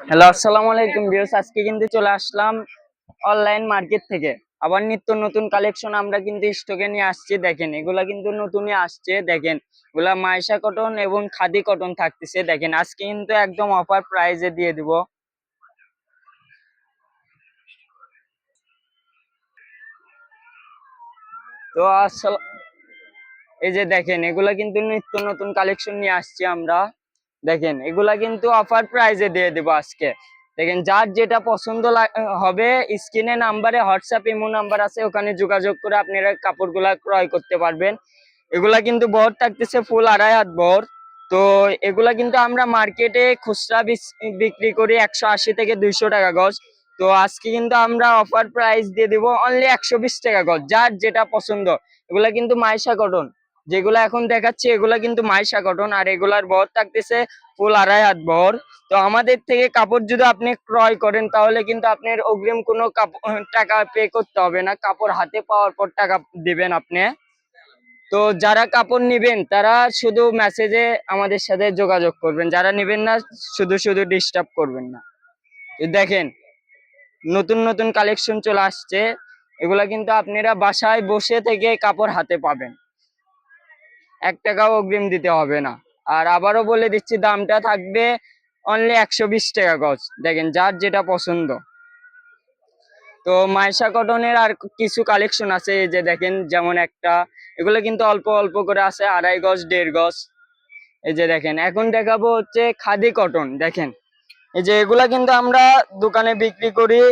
Hello, আসসালামু আলাইকুম viewers. আজকে কিন্তু চলে আসলাম অনলাইন মার্কেট থেকে। আবার নিত্য নতুন কালেকশন আমরা কিন্তু স্টকে নিয়ে আসছি। দেখেন, এগুলা কিন্তু নতুনই আসছে। দেখেন, এগুলা মাইশা কটন এবং খাদি কটন থাকতেছে। দেখেন, আজকে কিন্তু একদম অফার প্রাইজে দিয়ে দিব। তো আসসালাম এই যে দেখেন, এগুলা কিন্তু নিত্য নতুন কালেকশন নিয়ে আসছি আমরা। দেখেন, এগুলা কিন্তু অফার প্রাইজে দিয়ে দেবো আজকে। দেখেন, যার যেটা পছন্দ হবে স্ক্রিনে নাম্বারে হোয়াটসঅ্যাপ ইমো নাম্বার আছে, ওখানে যোগাযোগ করে আপনারা কাপড়গুলা ক্রয় করতে পারবেন। এগুলা কিন্তু বহর থাকতেছে ফুল আড়াই হাত বহর। তো এগুলা কিন্তু আমরা মার্কেটে খুচরা বিক্রি করি একশো আশি থেকে দুইশো টাকা গজ। তো আজকে কিন্তু আমরা অফার প্রাইস দিয়ে দিব অনলি একশো বিশ টাকা গজ, যার যেটা পছন্দ। এগুলা কিন্তু মাইশা কটন যেগুলা এখন দেখাচ্ছি, এগুলা কিন্তু মাইশা কটন আর এগুলার বর থাকতেছে ফুল আড়াই হাত বহর তো আমাদের থেকে কাপড় যদি আপনি ক্রয় করেন, তাহলে কিন্তু আপনার অগ্রিম কোনো টাকা পে করতে হবে না। কাপড় হাতে পাওয়ার পর টাকা দিবেন আপনি। তো যারা কাপড় নিবেন, তারা শুধু মেসেজে আমাদের সাথে যোগাযোগ করবেন। যারা নিবেন না, শুধু শুধু ডিস্টার্ব করবেন না। দেখেন, নতুন নতুন কালেকশন চলে আসছে। এগুলা কিন্তু আপনারা বাসায় বসে থেকে কাপড় হাতে পাবেন। এক টাকাও অগ্রিম দিতে হবে না। আর আবারও বলে দিচ্ছি, দামটা থাকবে অনলি একশো বিশ টাকা গজ দেখেন, যার যেটা পছন্দ। তো মাইশা কটনের আর কিছু কালেকশন আছে, এই যে দেখেন, যেমন একটা। এগুলো কিন্তু অল্প অল্প করে আছে, আড়াই গজ, দেড় গজ। এই যে দেখেন, এখন দেখাবো হচ্ছে খাদি কটন, দেখেন। এই যে এগুলা কিন্তু আমরা দোকানে বিক্রি করি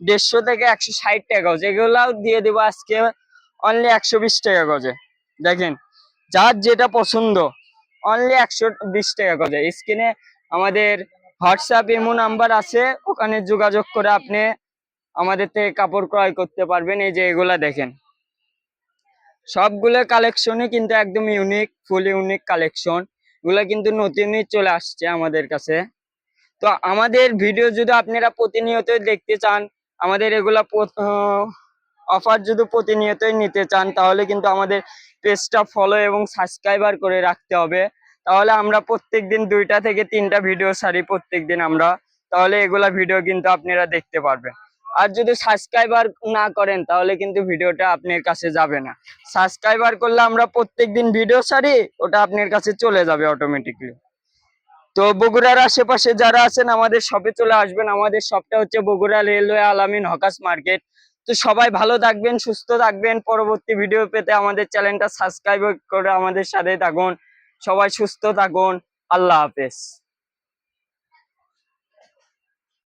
দেড়শো থেকে একশো ষাট টাকা গজ। এগুলাও দিয়ে দেবো আজকে অনলি একশো বিশ টাকা গজে। দেখেন যার যেটা পছন্দ অনলি একশো বিশ টাকা গজে স্ক্রিনে আমাদের হোয়াটসঅ্যাপ ইমো নাম্বার আছে, ওখানে যোগাযোগ করে আপনি আমাদের থেকে কাপড় ক্রয় করতে পারবেন। এই যে এগুলা দেখেন। সবগুলো কালেকশনই কিন্তু একদম ইউনিক ফুল ইউনিক কালেকশন এগুলো কিন্তু নতুনই চলে আসছে আমাদের কাছে। তো আমাদের ভিডিও যদি আপনারা প্রতিনিয়ত দেখতে চান, আমাদের এগুলা অফার যদি প্রতিনিয়তই নিতে চান, তাহলে কিন্তু আমাদের পেজটা ফলো এবং সাবস্ক্রাইবার করে রাখতে হবে। তাহলে আমরা প্রত্যেকদিন দুইটা থেকে তিনটা ভিডিও ছাড়ি প্রত্যেকদিন আমরা। তাহলে এগুলা ভিডিও কিন্তু আপনারা দেখতে পারবেন। আর যদি সাবস্ক্রাইবার না করেন, তাহলে কিন্তু ভিডিওটা আপনার কাছে যাবে না। সাবস্ক্রাইবার করলে আমরা প্রত্যেক দিন ভিডিও সারি ওটা আপনার কাছে চলে যাবে অটোমেটিকলি তো বগুড়ার আশেপাশে যারা আছেন, আমাদের শপে চলে আসবেন। আমাদের শপটা হচ্ছে Bogura railway Alamin hawkers market. তো সবাই ভালো থাকবেন, সুস্থ থাকবেন। পরবর্তী ভিডিও পেতে আমাদের চ্যানেলটা সাবস্ক্রাইব করে আমাদের সাথে থাকুন। সবাই সুস্থ থাকুন। আল্লাহ হাফেজ।